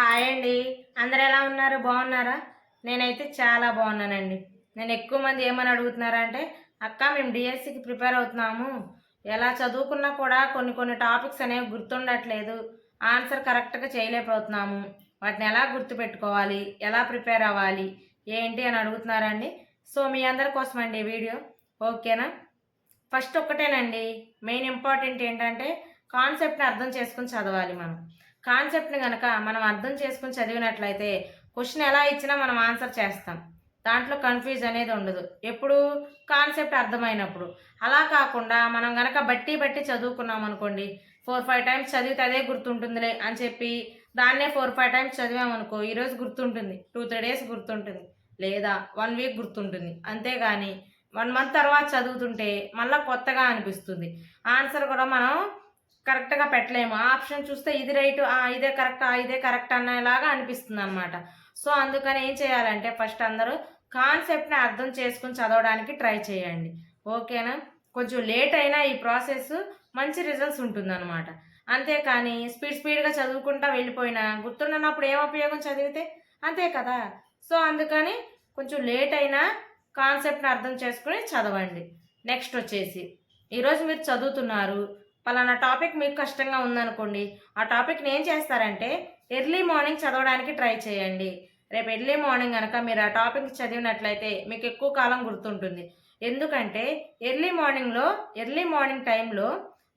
Hi అండి. అందరు ఎలా ఉన్నారు? బాగున్నారా? నేనైతే చాలా బాగున్నానండి. నేను ఎక్కువ మంది ఏమని అడుగుతున్నారంటే అక్క మేము డిఎస్సికి ప్రిపేర్ అవుతున్నాము. ఎలా చదువుకున్నా కూడా కొన్ని కొన్ని టాపిక్స్ అనేవి గుర్తుండట్లేదు. ఆన్సర్ కరెక్ట్గా చేయలేకపోతున్నాము. వాటిని ఎలా గుర్తుపెట్టుకోవాలి? ఎలా ప్రిపేర్ అవ్వాలి? ఏంటి అని అడుగుతున్నారండి సో మీ అందరి కోసం అండి వీడియో. ఓకేనా? ఫస్ట్ ఒక్కటేనండి. మెయిన్ ఇంపార్టెంట్ ఏంటంటే కాన్సెప్ట్ని అర్థం చేసుకుని చదవాలి మనం. కాన్సెప్ట్ని కనుక మనం అర్థం చేసుకుని చదివినట్లయితే క్వశ్చన్ ఎలా ఇచ్చినా మనం ఆన్సర్ చేస్తాం. దాంట్లో కన్ఫ్యూజ్ అనేది ఉండదు. ఎప్పుడు కాన్సెప్ట్ అర్థమైనప్పుడు. అలా కాకుండా మనం గనక బట్టి బట్టి చదువుకున్నాం అనుకోండి ఫోర్ ఫైవ్ టైమ్స్ చదివితే అదే గుర్తుంటుందిలే అని చెప్పి దాన్నే ఫోర్ ఫైవ్ టైమ్స్ చదివామనుకో ఈరోజు గుర్తుంటుంది. టూ త్రీ డేస్ గుర్తుంటుంది. లేదా వన్ వీక్ గుర్తుంటుంది. అంతేగాని వన్ మంత్ తర్వాత చదువుతుంటే మళ్ళీ కొత్తగా అనిపిస్తుంది. ఆన్సర్ కూడా మనం కరెక్ట్గా పెట్టలేము. ఆప్షన్ చూస్తే ఇది రైట్ ఇదే కరెక్ట్ ఇదే కరెక్ట్ అనేలాగా అనిపిస్తుంది అనమాట సో అందుకని ఏం చేయాలంటే ఫస్ట్ అందరూ కాన్సెప్ట్ని అర్థం చేసుకుని చదవడానికి ట్రై చేయండి. ఓకేనా? కొంచెం లేట్ అయినా ఈ ప్రాసెస్ మంచి రిజల్ట్స్ ఉంటుందన్నమాట. అంతేకాని స్పీడ్ స్పీడ్గా చదువుకుంటా వెళ్ళిపోయినా గుర్తుండనప్పుడు ఏం ఉపయోగం చదివితే అంతే కదా? సో అందుకని కొంచెం లేట్ అయినా కాన్సెప్ట్ని అర్థం చేసుకుని చదవండి. నెక్స్ట్ వచ్చేసి ఈరోజు మీరు చదువుతున్నారు పలానా టాపిక్ మీకు కష్టంగా ఉందనుకోండి ఆ టాపిక్ని ఏం చేస్తారంటే ఎర్లీ మార్నింగ్ చదవడానికి ట్రై చేయండి. రేపు ఎర్లీ మార్నింగ్ కనుక మీరు ఆ టాపిక్ చదివినట్లయితే మీకు ఎక్కువ కాలం గుర్తుంటుంది. ఎందుకంటే ఎర్లీ మార్నింగ్లో ఎర్లీ మార్నింగ్ టైంలో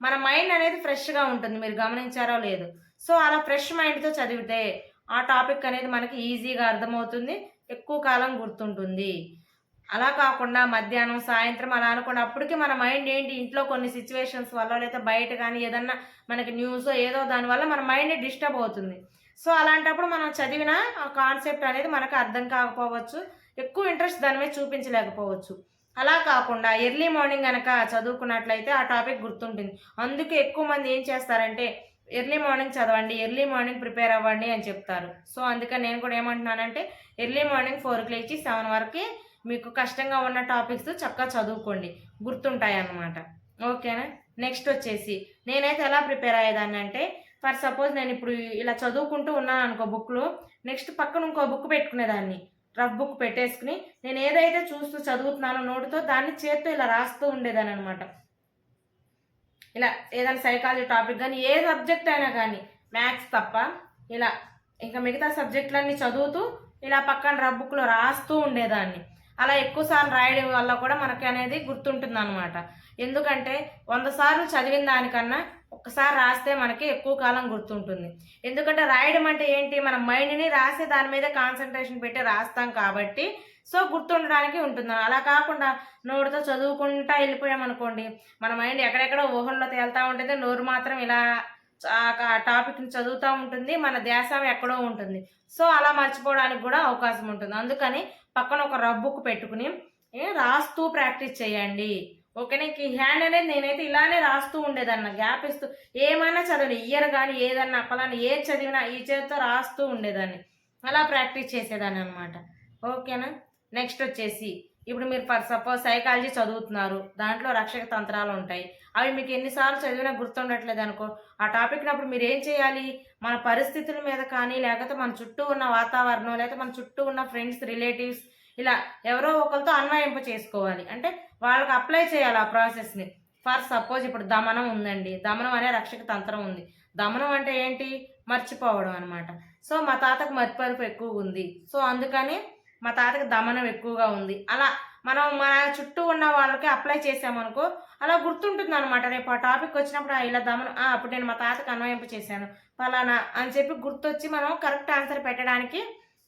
మన మైండ్ అనేది ఫ్రెష్గా ఉంటుంది. మీరు గమనించారో లేదు. సో అలా ఫ్రెష్ మైండ్తో చదివితే ఆ టాపిక్ అనేది మనకి ఈజీగా అర్థమవుతుంది ఎక్కువ కాలం గుర్తుంటుంది. అలా కాకుండా మధ్యాహ్నం సాయంత్రం అలా అనుకున్నప్పటికీ అప్పటికి మన మైండ్ ఏంటి? ఇంట్లో కొన్ని సిచ్యువేషన్స్ వల్ల లేదా బయట కానీ ఏదన్నా మనకి న్యూస్ ఏదో దానివల్ల మన మైండ్ డిస్టర్బ్ అవుతుంది. సో అలాంటప్పుడు మనం చదివిన ఆ కాన్సెప్ట్ అనేది మనకు అర్థం కాకపోవచ్చు. ఎక్కువ ఇంట్రెస్ట్ దాని మీద చూపించలేకపోవచ్చు. అలా కాకుండా ఎర్లీ మార్నింగ్ కనుక చదువుకున్నట్లయితే ఆ టాపిక్ గుర్తుంటుంది. అందుకే ఎక్కువ మంది ఏం చేస్తారంటే ఎర్లీ మార్నింగ్ చదవండి ఎర్లీ మార్నింగ్ ప్రిపేర్ అవ్వండి అని చెప్తారు. సో అందుకని నేను కూడా ఏమంటున్నానంటే ఎర్లీ మార్నింగ్ ఫోర్కి లేచి సెవెన్ వరకు మీకు కష్టంగా ఉన్న టాపిక్స్ చక్కగా చదువుకోండి. గుర్తుంటాయి అన్నమాట ఓకేనా? నెక్స్ట్ వచ్చేసి నేనైతే ఎలా ప్రిపేర్ అయ్యేదాన్ని అంటే ఫర్ సపోజ్ నేను ఇప్పుడు ఇలా చదువుకుంటూ ఉన్నాను అనుకో బుక్లో నెక్స్ట్ పక్కన ఇంకో బుక్ పెట్టుకునేదాన్ని. రఫ్ బుక్ పెట్టేసుకుని నేను ఏదైతే చూస్తూ చదువుతున్నానో నోటుతో దాన్ని చేత్తో ఇలా రాస్తూ ఉండేదాన్ని అనమాట ఇలా ఏదైనా సైకాలజీ టాపిక్ కానీ ఏ సబ్జెక్ట్ అయినా కానీ మ్యాథ్స్ తప్ప ఇలా ఇంకా మిగతా సబ్జెక్టులన్నీ చదువుతూ ఇలా పక్కన రఫ్ బుక్లో రాస్తూ ఉండేదాన్ని. అలా ఎక్కువ సార్లు రాయడం వల్ల కూడా మనకి అనేది గుర్తుంటుంది అనమాట ఎందుకంటే వంద సార్లు చదివిన దానికన్నా ఒక్కసారి రాస్తే మనకి ఎక్కువ కాలం గుర్తుంటుంది. ఎందుకంటే రాయడం అంటే ఏంటి? మన మైండ్ని రాసే దాని మీద కాన్సన్ట్రేషన్ పెట్టి రాస్తాం కాబట్టి సో గుర్తుండడానికి ఉంటుంది అలా కాకుండా నోటితో చదువుకుంటా వెళ్ళిపోయామనుకోండి మన మైండ్ ఎక్కడెక్కడ ఊహల్లో తేలుతూ ఉంటుంది నోరు మాత్రం ఇలా టాపిక్ని చదువుతూ ఉంటుంది మన దేశం ఎక్కడో ఉంటుంది. సో అలా మర్చిపోవడానికి కూడా అవకాశం ఉంటుంది. అందుకని పక్కన ఒక రబ్బుకు పెట్టుకుని రాస్తూ ప్రాక్టీస్ చేయండి. ఓకే ఈ హ్యాండ్ అనేది నేనైతే ఇలానే రాస్తూ ఉండేదన్న. గ్యాప్ ఇస్తూ ఏమైనా చదవని ఇయర్ కానీ ఏదన్నా పలానా ఏ చదివినా ఈ చేతితో రాస్తూ ఉండేదాన్ని. అలా ప్రాక్టీస్ చేసేదాన్ని అనమాట ఓకేనా? నెక్స్ట్ వచ్చేసి ఇప్పుడు మీరు ఫర్ సపోజ్ సైకాలజీ చదువుతున్నారు దాంట్లో రక్షక తంత్రాలు ఉంటాయి. అవి మీకు ఎన్నిసార్లు చదివినా గుర్తుండట్లేదు అనుకో ఆ టాపిక్ అప్పుడు మీరు ఏం చేయాలి? మన పరిస్థితుల మీద కానీ లేకపోతే మన చుట్టూ ఉన్న వాతావరణం లేకపోతే మన చుట్టూ ఉన్న ఫ్రెండ్స్ రిలేటివ్స్ ఇలా ఎవరో ఒకరితో అన్వయింప చేసుకోవాలి. అంటే వాళ్ళకి అప్లై చేయాలి ఆ ప్రాసెస్ని ఫర్ సపోజ్ ఇప్పుడు దమనం ఉందండి. దమనం అనే రక్షక తంత్రం ఉంది. దమనం అంటే ఏంటి? మర్చిపోవడం అనమాట సో మా తాతకు మర్చిపరుపు ఎక్కువ ఉంది. సో అందుకని మా తాతకి దమనం ఎక్కువగా ఉంది. అలా మనం మన చుట్టూ ఉన్న వాళ్ళకి అప్లై చేసామనుకో అలా గుర్తుంటుంది అనమాట రేపు ఆ టాపిక్ వచ్చినప్పుడు "ఆ, ఇలా దమనం అప్పుడు నేను మా తాతకు అన్వయింపు చేశాను ఫలానా అని చెప్పి గుర్తొచ్చి మనం కరెక్ట్ ఆన్సర్ పెట్టడానికి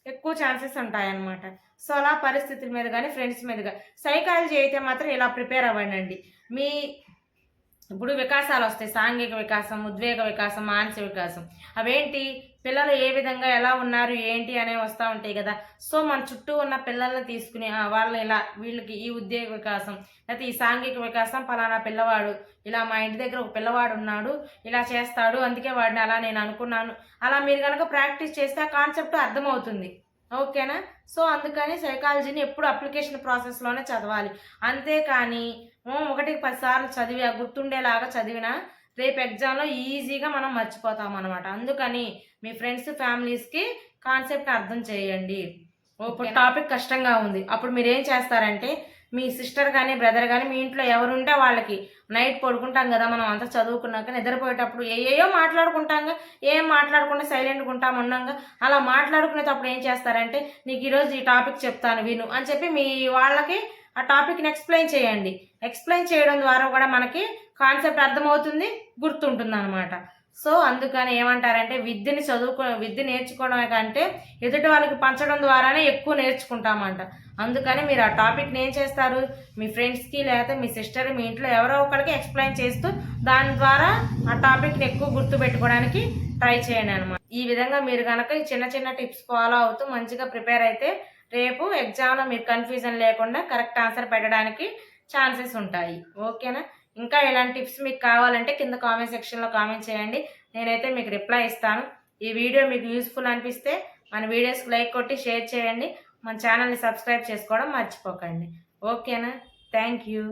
ఎక్కువ ఛాన్సెస్ ఉంటాయన్నమాట. సో అలా పరిస్థితుల మీద కానీ ఫ్రెండ్స్ మీద కానీ సైకాలజీ అయితే మాత్రం ఇలా ప్రిపేర్ అవ్వండి మీ ఇప్పుడు వికాసాలు వస్తాయి. సాంఘిక వికాసం ఉద్వేగ వికాసం మానసిక వికాసం. అవేంటి? పిల్లలు ఏ విధంగా ఎలా ఉన్నారు ఏంటి అనేవి వస్తూ ఉంటాయి కదా. సో మన చుట్టూ ఉన్న పిల్లల్ని తీసుకుని వాళ్ళని ఇలా వీళ్ళకి ఈ ఉద్యోగ వికాసం లేకపోతే ఈ సాంఘిక వికాసం పలానా పిల్లవాడు ఇలా మా ఇంటి దగ్గర ఒక పిల్లవాడు ఉన్నాడు ఇలా చేస్తాడు అందుకే వాడిని అలా నేను అనుకున్నాను. అలా మీరు కనుక ప్రాక్టీస్ చేస్తే ఆ కాన్సెప్ట్ అర్థమవుతుంది. ఓకేనా? సో అందుకని సైకాలజీని ఎప్పుడు అప్లికేషన్ ప్రాసెస్లోనే చదవాలి. అంతేకాని "ఓ, ఒకటికి పదిసార్లు చదివి ఆ గుర్తుండేలాగా చదివినా రేపు ఎగ్జామ్లో ఈజీగా మనం మర్చిపోతాం అనమాట అందుకని మీ ఫ్రెండ్స్ ఫ్యామిలీస్కి కాన్సెప్ట్ అర్థం చేయండి. ఇప్పుడు టాపిక్ కష్టంగా ఉంది. అప్పుడు మీరు ఏం చేస్తారంటే మీ సిస్టర్ కానీ బ్రదర్ కానీ మీ ఇంట్లో ఎవరుంటే వాళ్ళకి నైట్ పడుకుంటాం కదా మనం అంతా చదువుకున్నాక నిద్రపోయేటప్పుడు ఏయో మాట్లాడుకుంటాంగా ఏం మాట్లాడకుండా సైలెంట్గా ఉంటాం ఉన్నాగా అలా మాట్లాడుకునేటప్పుడు ఏం చేస్తారంటే నీకు ఈరోజు ఈ టాపిక్ చెప్తాను విను అని చెప్పి మీ వాళ్ళకి ఆ టాపిక్ని ఎక్స్ప్లెయిన్ చేయండి. ఎక్స్ప్లెయిన్ చేయడం ద్వారా కూడా మనకి కాన్సెప్ట్ అర్థమవుతుంది గుర్తుంటుంది అనమాట సో అందుకని ఏమంటారంటే విద్యని చదువుకో విద్య నేర్చుకోవడమే కంటే ఎదుటి వాళ్ళకి పంచడం ద్వారానే ఎక్కువ నేర్చుకుంటామంట. అందుకని మీరు ఆ టాపిక్ని ఏం చేస్తారు? మీ ఫ్రెండ్స్కి లేకపోతే మీ సిస్టర్ మీ ఇంట్లో ఎవరో ఒకరికి ఎక్స్ప్లెయిన్ చేస్తూ దాని ద్వారా ఆ టాపిక్ని ఎక్కువ గుర్తు పెట్టుకోవడానికి ట్రై చేయండి అనమాట ఈ విధంగా మీరు కనుక చిన్న చిన్న టిప్స్ ఫాలో అవుతూ మంచిగా ప్రిపేర్ అయితే రేపు ఎగ్జామ్లో మీరు కన్ఫ్యూజన్ లేకుండా కరెక్ట్ ఆన్సర్ పెట్టడానికి ఛాన్సెస్ ఉంటాయి. ఓకేనా? ఇంకా ఇలాంటి టిప్స్ మీకు కావాలంటే కింద కామెంట్ సెక్షన్లో కామెంట్ చేయండి. నేనైతే మీకు రిప్లై ఇస్తాను. ఈ వీడియో మీకు యూస్ఫుల్ అనిపిస్తే మన వీడియోస్కి లైక్ కొట్టి షేర్ చేయండి. మన ఛానల్ని సబ్స్క్రైబ్ చేసుకోవడం మర్చిపోకండి. ఓకేనా థ్యాంక్ యూ